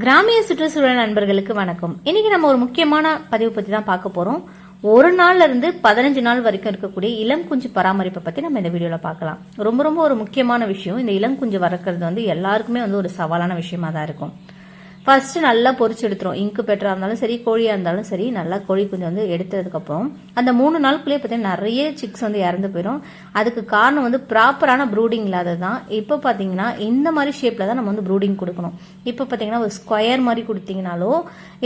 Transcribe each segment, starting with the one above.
கிராமிய சுற்றுச்சூழல் நண்பர்களுக்கு வணக்கம். இன்னைக்கு நம்ம ஒரு முக்கியமான பதிவு பத்தி தான் பார்க்க போறோம். ஒரு நாள்ல இருந்து பதினஞ்சு நாள் வரைக்கும் இருக்கக்கூடிய இளம் குஞ்சு பராமரிப்பை பத்தி நம்ம இந்த வீடியோல பார்க்கலாம். ரொம்ப ரொம்ப ஒரு முக்கியமான விஷயம். இந்த இளம் குஞ்சு வளர்க்கறது வந்து எல்லாருக்குமே வந்து ஒரு சவாலான விஷயமா தான் இருக்கும். ஃபஸ்ட்டு நல்லா பொரிச்சு எடுத்துரும். இங்கு பெட்டராக இருந்தாலும் சரி கோழியாக இருந்தாலும் சரி நல்லா கோழி குஞ்சு வந்து எடுத்ததுக்கப்புறம் அந்த மூணு நாளுக்குள்ளேயே பார்த்தீங்கன்னா நிறைய சிக்ஸ் வந்து இறந்து போயிடும் அதுக்கு காரணம் வந்து ப்ராப்பரான ப்ரூடிங் இல்லாதது தான் இப்போ பார்த்தீங்கன்னா இந்த மாதிரி ஷேப்பில் தான் நம்ம வந்து ப்ரூடிங் கொடுக்கணும். இப்போ பார்த்தீங்கன்னா ஒரு ஸ்கொயர் மாதிரி கொடுத்தீங்கனாலோ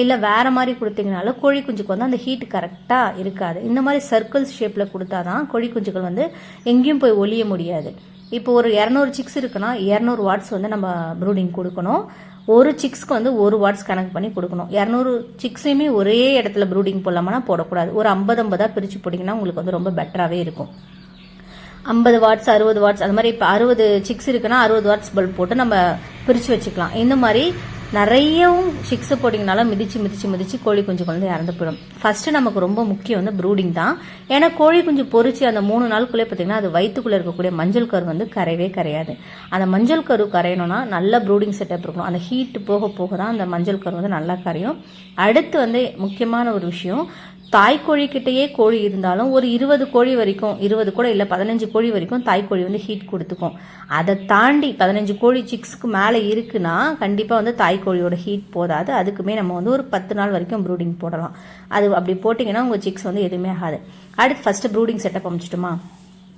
இல்லை வேற மாதிரி கொடுத்தீங்கனாலோ கோழி குஞ்சுக்கு வந்து அந்த ஹீட் கரெக்டாக இருக்காது. இந்த மாதிரி சர்க்கிள்ஸ் ஷேப்பில் கொடுத்தா தான் கோழி குஞ்சுகள் வந்து எங்கேயும் போய் ஒழிய முடியாது. இப்போ ஒரு இரநூறு சிக்ஸ் இருக்குன்னா இரநூறு வாட்ஸ் வந்து நம்ம ப்ரூடிங் கொடுக்கணும். ஒரு சிக்ஸ்க்கு வந்து ஒரு வாட்ஸ் கணக்கு பண்ணி கொடுக்கணும். இரநூறு சிக்ஸையுமே ஒரே இடத்துல ப்ரூடிங் போடலாமா போடக்கூடாது. ஒரு ஐம்பது ஐம்பதாக பிரித்து போட்டிங்கன்னா உங்களுக்கு வந்து ரொம்ப பெட்டராகவே இருக்கும். ஐம்பது வாட்ஸ் அறுபது வாட்ஸ் அது மாதிரி இப்போ அறுபது சிக்ஸ் இருக்குன்னா அறுபது வாட்ஸ் பல்ப் போட்டு நம்ம பிரித்து வச்சுக்கலாம். இந்த மாதிரி நிறையவும் சிக்ஸ் போட்டிங்கனால மிதிச்சு மிதிச்சு மிதிச்சு கோழி குஞ்சு குழந்தை இறந்து போயிடும் ஃபர்ஸ்ட் நமக்கு ரொம்ப முக்கியம் வந்து ப்ரூடிங் தான். ஏன்னா கோழி குஞ்சு பொறிச்சு அந்த மூணு நாளுக்குள்ளே பார்த்தீங்கன்னா அது வயிற்றுக்குள்ளே இருக்கக்கூடிய மஞ்சள் கரு வந்து கரையவே கரையாது. அந்த மஞ்சள் கரு கரையணும்னா நல்ல ப்ரூடிங் செட்டப் இருக்கணும். அந்த ஹீட் போக போக தான் அந்த மஞ்சள் கரு வந்து நல்லா கரையும். அடுத்து வந்து முக்கியமான ஒரு விஷயம் தாய் கிட்டேயே கோழி இருந்தாலும் ஒரு இருபது கோழி வரைக்கும் இருபது கூட இல்லை பதினஞ்சு கோழி வரைக்கும் தாய்க்கோழி வந்து ஹீட் கொடுத்துக்கும். அதை தாண்டி பதினஞ்சு கோழி சிக்ஸ்க்கு மேலே இருக்குன்னா கண்டிப்பாக வந்து தாய்க்கோழியோட ஹீட் போதாது. அதுக்குமே நம்ம வந்து ஒரு பத்து நாள் வரைக்கும் ப்ரூடிங் போடலாம். அது அப்படி போட்டிங்கன்னா உங்கள் சிக்ஸ் வந்து எதுவுமே ஆகாது. அடுத்து ஃபஸ்ட்டு ப்ரூடிங் செட்டப் அமைச்சிட்டுமா?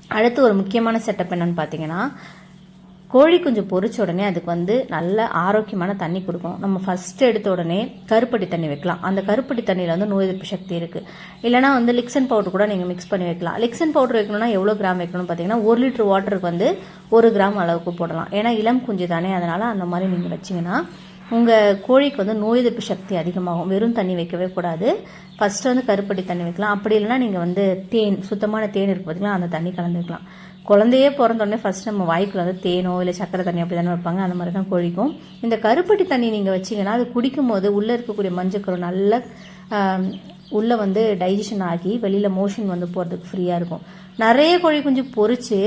அடுத்து ஒரு முக்கியமான செட்டப் என்னன்னு பார்த்தீங்கன்னா கோழி குஞ்சு பொறிச்ச உடனே அதுக்கு வந்து நல்ல ஆரோக்கியமான தண்ணி கொடுக்கணும் நம்ம ஃபர்ஸ்ட் எடுத்த உடனே கருப்பட்டி தண்ணி வைக்கலாம். அந்த கருப்பட்டி தண்ணியில் வந்து நோய் எதிர்ப்பு சக்தி இருக்கு. இல்லைனா வந்து லிக்சன் பவுடர் கூட நீங்கள் மிக்ஸ் பண்ணி வைக்கலாம். லிக்சன் பவுடர் வைக்கணும்னா எவ்வளோ கிராம் வைக்கணும்னு பார்த்தீங்கன்னா ஒரு லிட்டர் வாட்டருக்கு வந்து ஒரு கிராம் அளவுக்கு போடலாம். ஏன்னா இளம் குஞ்சு தானே அதனால அந்த மாதிரி நீங்கள் வச்சிங்கன்னா உங்கள் கோழிக்கு வந்து நோய் எதிர்ப்பு சக்தி அதிகமாகும். வெறும் தண்ணி வைக்கவே கூடாது. ஃபஸ்ட்டு வந்து கருப்பட்டி தண்ணி வைக்கலாம். அப்படி இல்லைன்னா நீங்கள் வந்து தேன் சுத்தமான தேன் இருக்கு பார்த்தீங்களா அந்த தண்ணி கலந்து வைக்கலாம். குழந்தையே பிறந்தோடனே ஃபர்ஸ்ட் நம்ம வாய்க்குள்ள வந்து தேனோ இல்லை சக்கரை தண்ணி அப்படி தானே வைப்பாங்க. அந்த மாதிரி தான் கொழிக்கும். இந்த கருப்பட்டி தண்ணி நீங்கள் வச்சீங்கன்னா அது குடிக்கும் போது உள்ளே இருக்கக்கூடிய மஞ்சக்கரு நல்ல உள்ளே வந்து டைஜஷன் ஆகி வெளியில் மோஷன் வந்து போகிறதுக்கு ஃப்ரீயாக இருக்கும். நிறைய கோழி குஞ்சு பொறிச்சு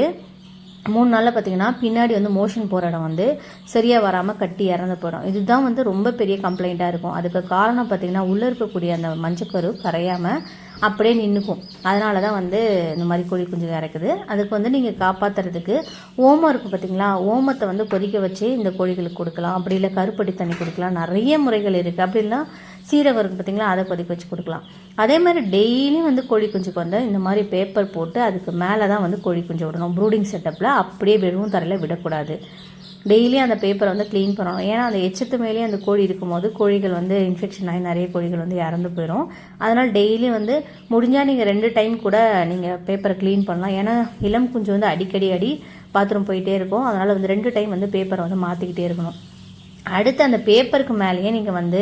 மூணு நாளில் பார்த்தீங்கன்னா பின்னாடி வந்து மோஷன் போகிற இடம் வந்து சரியாக வராமல் கட்டி இறந்து போயிடும். இதுதான் வந்து ரொம்ப பெரிய கம்ப்ளைண்ட்டாக இருக்கும். அதுக்கு காரணம் பார்த்தீங்கன்னா உள்ளே இருக்கக்கூடிய அந்த மஞ்சக்கரு கரையாமல் அப்படியே நின்றுக்கும் அதனால தான் வந்து இந்த மாதிரி கோழி குஞ்சு இறக்குது அதுக்கு வந்து நீங்கள் காப்பாற்றுறதுக்கு ஓமம் இருக்குது பார்த்தீங்களா ஓமத்தை வந்து கொதிக்க வச்சு இந்த கோழிகளுக்கு கொடுக்கலாம். அப்படி இல்லை கருப்பட்டி தண்ணி கொடுக்கலாம். நிறைய முறைகள் இருக்குது அப்படிலாம் சீரகம் இருக்குது பார்த்தீங்களா அதை கொதிக்க வச்சு கொடுக்கலாம். அதே மாதிரி டெய்லியும் வந்து கோழி குஞ்சுக்கு வந்து இந்த மாதிரி பேப்பர் போட்டு அதுக்கு மேலே தான் வந்து கோழி குஞ்சு விடணும். ப்ரூடிங் செட்டப்பில் அப்படியே வெறும் தரையில் விடக்கூடாது. டெய்லி அந்த பேப்பரை வந்து க்ளீன் பண்ணணும். ஏன்னா அந்த எச்சத்து மேலேயே அந்த கோழி இருக்கும்போது கோழிகள் வந்து இன்ஃபெக்ஷன் ஆகி நிறைய கோழிகள் வந்து இறந்து போயிடும் அதனால் டெய்லி வந்து முடிஞ்சால் நீங்கள் ரெண்டு டைம் கூட நீங்கள் பேப்பரை க்ளீன் பண்ணலாம். ஏன்னா இளம் குஞ்சு வந்து அடிக்கடி அடி பாத்ரூம் போயிட்டே இருக்கும். அதனால் வந்து ரெண்டு டைம் வந்து பேப்பரை வந்து மாற்றிக்கிட்டே இருக்கணும். அடுத்து அந்த பேப்பருக்கு மேலேயே நீங்கள் வந்து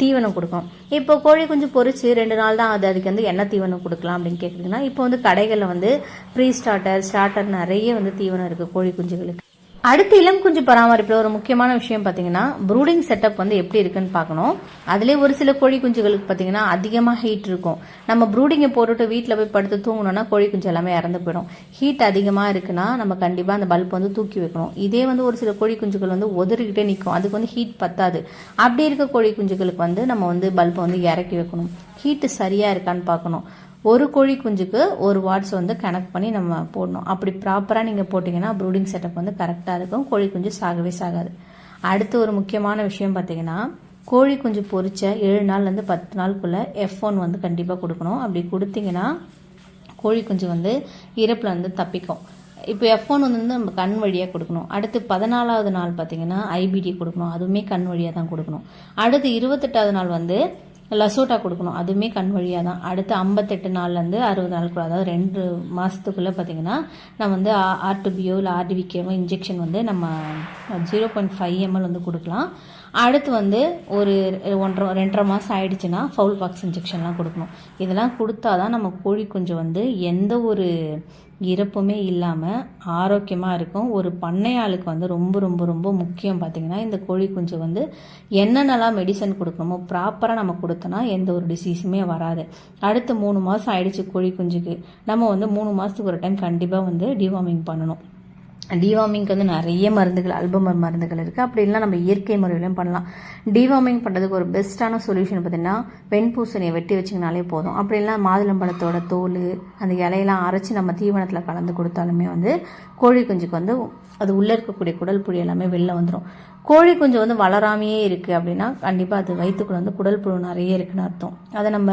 தீவனம் கொடுக்கணும். இப்போ கோழி குஞ்சு பொறிச்சு ரெண்டு நாள் தான் அது அதுக்கு வந்து என்ன தீவனம் கொடுக்கலாம் அப்படின்னு கேட்குறீங்கன்னா இப்போ வந்து கடைகளில் வந்து ப்ரீ ஸ்டார்டர் ஸ்டார்டர் நிறைய வந்து தீவனம் இருக்குது கோழி குஞ்சுகளுக்கு. அடுத்து இளம் குஞ்சு பராமரிப்பில் ஒரு முக்கியமான விஷயம் பார்த்தீங்கன்னா ப்ரூடிங் செட்டப் வந்து எப்படி இருக்குன்னு பார்க்கணும் அதிலே ஒரு சில கோழி குஞ்சுகளுக்கு பார்த்தீங்கன்னா அதிகமாக ஹீட் இருக்கும். நம்ம ப்ரூடிங்கை போட்டுட்டு வீட்டில் போய் படுத்து தூங்கணும்னா கோழி குஞ்சு எல்லாமே இறந்து போயிடும். ஹீட் அதிகமாக இருக்குன்னா நம்ம கண்டிப்பாக அந்த பல்ப் வந்து தூக்கி வைக்கணும். இதே வந்து ஒரு சில கோழி குஞ்சுகள் வந்து உதறிக்கிட்டே நிற்கும் அதுக்கு வந்து ஹீட் பத்தாது. அப்படி இருக்க கோழி குஞ்சுகளுக்கு வந்து நம்ம வந்து பல்பை வந்து இறக்கி வைக்கணும். ஹீட்டு சரியாக இருக்கான்னு பார்க்கணும் ஒரு கோழி குஞ்சுக்கு ஒரு வாட்ஸ் வந்து கனெக்ட் பண்ணி நம்ம போடணும். அப்படி ப்ராப்பராக நீங்கள் போட்டிங்கன்னா ப்ரூடிங் செட்டப் வந்து கரெக்டாக இருக்கும். கோழி குஞ்சு சாகவே சாகாது. அடுத்து ஒரு முக்கியமான விஷயம் பார்த்தீங்கன்னா கோழி குஞ்சு பொறிச்ச ஏழு நாள்லேருந்து பத்து நாளுக்குள்ளே எஃப் ஒன் வந்து கண்டிப்பாக கொடுக்கணும். அப்படி கொடுத்தீங்கன்னா கோழி குஞ்சு வந்து இறப்பில் வந்து தப்பிக்கும். இப்போ எஃப் ஒன் வந்து நம்ம கண் வழியாக கொடுக்கணும். அடுத்து பதினாலாவது நாள் பார்த்தீங்கன்னா ஐபிடி கொடுக்கணும். அதுவுமே கண் வழியாக தான் கொடுக்கணும். அடுத்து இருபத்தெட்டாவது நாள் வந்து லசோட்டா கொடுக்கணும். அதுவுமே கண் வழியாக தான். அடுத்து ஐம்பத்தெட்டு நாள்லேருந்து அறுபது நாளுக்குள்ள அதாவது ரெண்டு மாதத்துக்குள்ளே பார்த்தீங்கன்னா நம்ம வந்து ஆர்டிபியோ இல்லை ஆர்டிவிகேவோ இன்ஜெக்ஷன் வந்து நம்ம ஜீரோ பாயிண்ட் ஃபைவ் எம்எல் வந்து கொடுக்கலாம். அடுத்து வந்து ஒரு ஒன்றரை ரெண்டரை மாதம் ஆயிடுச்சுன்னா ஃபவுல் பாக்ஸ் இன்ஜெக்ஷன்லாம் கொடுக்கணும். இதெல்லாம் கொடுத்தா தான் நம்ம கோழி குஞ்சு வந்து எந்த ஒரு இறப்புமே இல்லாமல் ஆரோக்கியமாக இருக்கும். ஒரு பண்ணையாளுக்கு வந்து ரொம்ப ரொம்ப ரொம்ப முக்கியம் பார்த்திங்கன்னா இந்த கோழி குஞ்சு வந்து என்னென்னலாம் மெடிசன் கொடுக்கணுமோ ப்ராப்பராக நம்ம கொடுத்தோன்னா எந்த ஒரு டிசீஸுமே வராது. அடுத்து மூணு மாதம் ஆயிடுச்சு கோழி குஞ்சுக்கு. நம்ம வந்து மூணு மாதத்துக்கு ஒரு டைம் கண்டிப்பாக வந்து டிவார்மிங் பண்ணணும். டிவார்மிங்க்கு வந்து நிறைய மருந்துகள் அல்பமர் மருந்துகள் இருக்குது அப்படி இல்லைனா நம்ம இயற்கை முறையிலையும் பண்ணலாம். டிவார்மிங் பண்ணுறதுக்கு ஒரு பெஸ்ட்டான சொல்யூஷன் பார்த்திங்கன்னா வெண்பூசணியை வெட்டி வச்சிங்கனாலே போதும். அப்படி இல்லைனா மாதுளம்பழத்தோட தோல் அந்த இலையெல்லாம் அரைச்சி நம்ம தீவனத்தில் கலந்து கொடுத்தாலுமே வந்து கோழி குஞ்சுக்கு வந்து அது உள்ளே இருக்கக்கூடிய குடல் புழு எல்லாமே வெளில வந்துடும் கோழி குஞ்சு வந்து வளராமையே இருக்குது அப்படின்னா கண்டிப்பாக அது வயிற்றுக்குள்ள வந்து குடல் புழு நிறைய இருக்குன்னு அர்த்தம். அதை நம்ம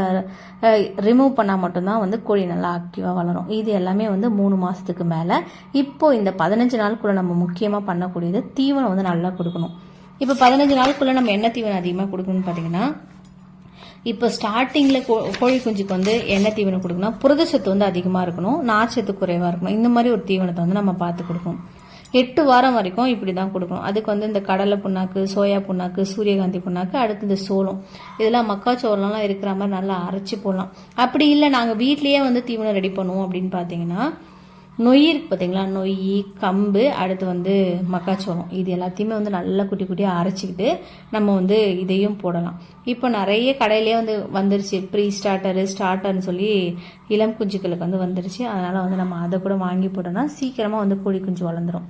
ரிமூவ் பண்ணால் மட்டும்தான் வந்து கோழி நல்லா ஆக்டிவாக வளரும். இது எல்லாமே வந்து மூணு மாதத்துக்கு மேலே. இப்போ இந்த பதினஞ்சு நாளுக்குள்ளே நம்ம முக்கியமாக பண்ணக்கூடியது தீவனம் வந்து நல்லா கொடுக்கணும். இப்போ பதினஞ்சு நாளுக்குள்ளே நம்ம என்ன தீவனம் அதிகமாக கொடுக்கணும்னு பார்த்தீங்கன்னா இப்போ ஸ்டார்டிங்கில் கோ கோழி குஞ்சுக்கு வந்து என்ன தீவனம் கொடுக்கணும்? புரதச்சத்து வந்து அதிகமாக இருக்கணும். நார்ச்சத்து குறைவாக இருக்கணும். இந்த மாதிரி ஒரு தீவனத்தை வந்து நம்ம பார்த்து கொடுக்கணும். எட்டு வாரம் வரைக்கும் இப்படி தான் கொடுக்கணும். அதுக்கு வந்து இந்த கடலை புண்ணாக்கு சோயா புண்ணாக்கு சூரியகாந்தி புண்ணாக்கு அடுத்து இந்த சோளம். இதெல்லாம் மக்காச்சோளம்லாம் இருக்கிற மாதிரி நல்லா அரைச்சி போடலாம். அப்படி இல்லை நாங்கள் வீட்லேயே வந்து தீவனம் ரெடி பண்ணுவோம் அப்படின்னு பார்த்தீங்கன்னா நொய் இருக்கு பார்த்தீங்களா நொய் கம்பு அடுத்து வந்து மக்காச்சோளம். இது எல்லாத்தையுமே வந்து நல்லா குட்டி குட்டியாக அரைச்சிக்கிட்டு நம்ம வந்து இதையும் போடலாம். இப்போ நிறைய கடையிலே வந்து வந்துருச்சு. ப்ரீ ஸ்டார்டரு ஸ்டார்டர்னு சொல்லி இளம் குஞ்சுகளுக்கு வந்து வந்துருச்சு. அதனால் வந்து நம்ம அதை கூட வாங்கி போட்டோம்னா சீக்கிரமாக வந்து கோழி குஞ்சு வளர்ந்துடும்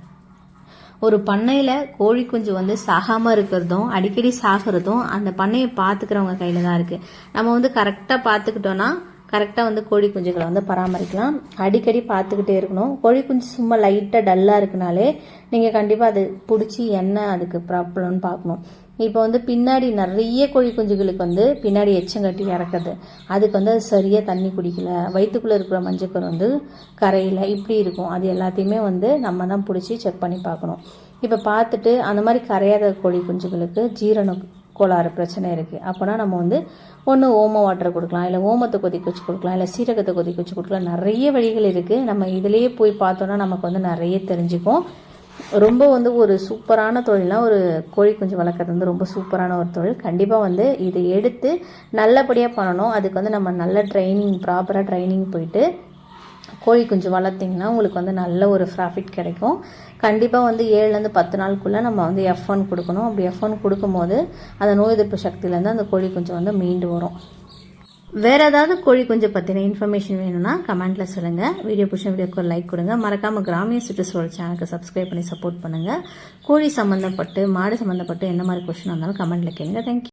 ஒரு பண்ணையில் கோழி குஞ்சு வந்து சாகாமல் இருக்கிறதும் அடிக்கடி சாகிறதும் அந்த பண்ணையை பார்த்துக்கிறவங்க கையில் தான் இருக்குது நம்ம வந்து கரெக்டாக பார்த்துக்கிட்டோன்னா கரெக்டாக வந்து கோழி குஞ்சுகளை வந்து பராமரிக்கலாம். அடிக்கடி பார்த்துக்கிட்டே இருக்கணும். கோழி குஞ்சு சும்மா லைட்டாக டல்லாக இருக்குனாலே நீங்கள் கண்டிப்பாக அது பிடிச்சி என்ன அதுக்கு ப்ராப்ளம்னு பார்க்கணும். இப்போ வந்து பின்னாடி நிறைய கோழி குஞ்சுகளுக்கு வந்து பின்னாடி எச்சங்கட்டி இறக்குது அதுக்கு வந்து அது சரியாக தண்ணி குடிக்கல. வயிற்றுக்குள்ளே இருக்கிற மஞ்சக்கர் வந்து கரையில். இப்படி இருக்கும். அது எல்லாத்தையுமே வந்து நம்ம தான் பிடிச்சி செக் பண்ணி பார்க்கணும். இப்போ பார்த்துட்டு அந்த மாதிரி கரையாத கோழி குஞ்சுகளுக்கு ஜீரணம் கோளாறு பிரச்சனை இருக்குது அப்போனா நம்ம வந்து ஒன்று ஓம வாட்டர் கொடுக்கலாம் இல்லை ஓமத்தை கொதிக்க வச்சு கொடுக்கலாம் இல்லை சீரகத்தை கொதிக்க வச்சு கொடுக்கலாம். நிறைய வழிகள் இருக்குது நம்ம இதிலேயே போய் பார்த்தோன்னா நமக்கு வந்து நிறைய தெரிஞ்சுக்கும். ரொம்ப வந்து ஒரு சூப்பரான தொழில்னா ஒரு கோழி குஞ்சு வளர்க்குறது வந்து ரொம்ப சூப்பரான ஒரு தொழில். கண்டிப்பாக வந்து இதை எடுத்து நல்லபடியாக பண்ணணும். அதுக்கு வந்து நம்ம நல்ல ட்ரைனிங் ப்ராப்பராக ட்ரைனிங் போயிட்டு கோழி குஞ்சு வளர்த்திங்கன்னா உங்களுக்கு வந்து நல்ல ஒரு ப்ராஃபிட் கிடைக்கும். கண்டிப்பாக வந்து ஏழுலேருந்து பத்து நாளுக்குள்ளே நம்ம வந்து எஃப் ஒன் கொடுக்கணும். அப்படி எஃப் ஒன் கொடுக்கும்போது அந்த நோய் எதிர்ப்பு சக்தியிலேருந்து அந்த கோழி குஞ்சு வந்து மீண்டு வரும். வேறு ஏதாவது கோழி குஞ்சை பற்றின இன்ஃபர்மேஷன் வேணும்னா கமெண்ட்டில் சொல்லுங்கள் வீடியோ பிடிச்ச வீடியோக்கு ஒரு லைக் கொடுங்க. மறக்காமல் கிராமிய சுற்றுச்சூழல் சேனலுக்கு சப்ஸ்கிரைப் பண்ணி சப்போர்ட் பண்ணுங்கள் கோழி சம்மந்தப்பட்டு மாடு சம்மந்தப்பட்டு என்ன மாதிரி கொஷின் வந்தாலும் கமெண்ட்டில் கேளுங்க. தேங்க்யூ